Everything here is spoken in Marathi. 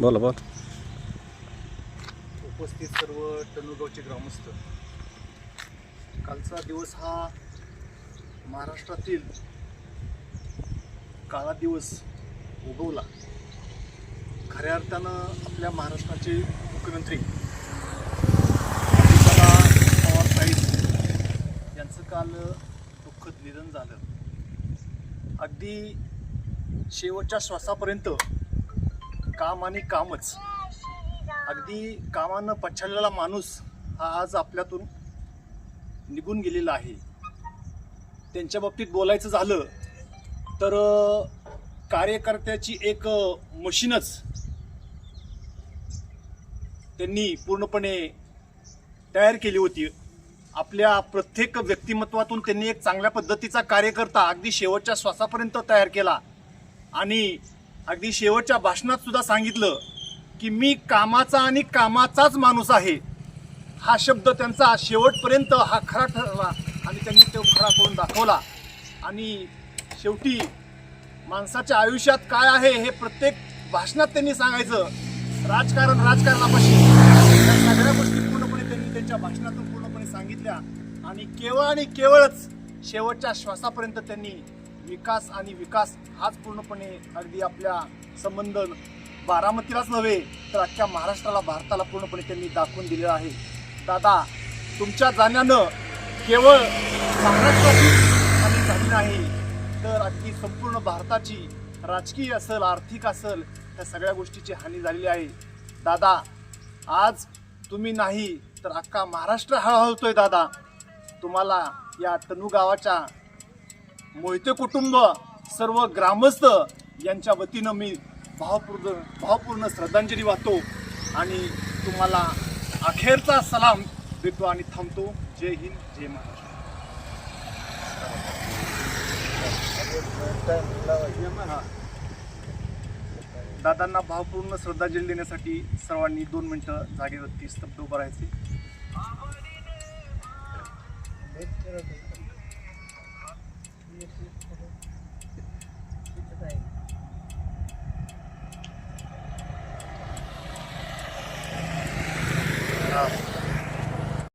बोला बोला. उपस्थित सर्व टनुगावचे ग्रामस्थ. कालचा दिवस हा महाराष्ट्रातील काळा दिवस उगवला. खऱ्या अर्थानं आपल्या महाराष्ट्राचे मुख्यमंत्री पवार साहेब यांचं काल दुःखद निधन झालं. अगदी शेवटच्या श्वासापर्यंत काम आणि कामच. अगदी कामानं पछाडलेला माणूस हा आज आपल्यातून निघून गेलेला आहे. त्यांच्या बाबतीत बोलायचं झालं तर कार्यकर्त्याची एक मशीनच त्यांनी पूर्णपणे तयार केली होती. आपल्या प्रत्येक व्यक्तिमत्वातून त्यांनी एक चांगल्या पद्धतीचा कार्यकर्ता अगदी शेवटच्या श्वासापर्यंत तयार केला आणि अगदी शेवटच्या भाषणात सुद्धा सांगितलं की मी कामाचा आणि कामाचाच माणूस आहे. हा शब्द त्यांचा शेवटपर्यंत हा खरा ठरला आणि त्यांनी तो खरा करून दाखवला. आणि शेवटी माणसाच्या आयुष्यात काय आहे हे प्रत्येक भाषणात त्यांनी सांगायचं. राजकारण राजकारणापाशी. या सगळ्या गोष्टी पूर्णपणे त्यांनी त्यांच्या भाषणातून पूर्णपणे सांगितल्या. आणि केवळ आणि केवळच शेवटच्या श्वासापर्यंत त्यांनी विकास आणि विकास हाच पूर्णपणे अगदी आपल्या संबंध बारामतीलाच नव्हे तर अख्ख्या महाराष्ट्राला भारताला पूर्णपणे त्यांनी दाखवून दिलेलं आहे. दादा तुमच्या जाण्यानं केवळ महाराष्ट्राची हानी झाली नाही तर अगदी संपूर्ण भारताची राजकीय असेल आर्थिक असेल त्या सगळ्या गोष्टीची हानी झालेली आहे. दादा आज तुम्ही नाही तर अख्खा महाराष्ट्र हळहळतोय दादा. तुम्हाला या तनू गावाच्या मोहिते कुटुंब सर्व ग्रामस्थ यांच्या वतीनं मी भावपूर्ण भावपूर्ण श्रद्धांजली वाहतो आणि तुम्हाला अखेरचा सलाम देतो आणि थांबतो जय हिंद जय महाराष्ट्र हा. दादांना भावपूर्ण श्रद्धांजली देण्यासाठी सर्वांनी दोन मिनटं जागेवरती स्तब्ध उभं राहायचे Let's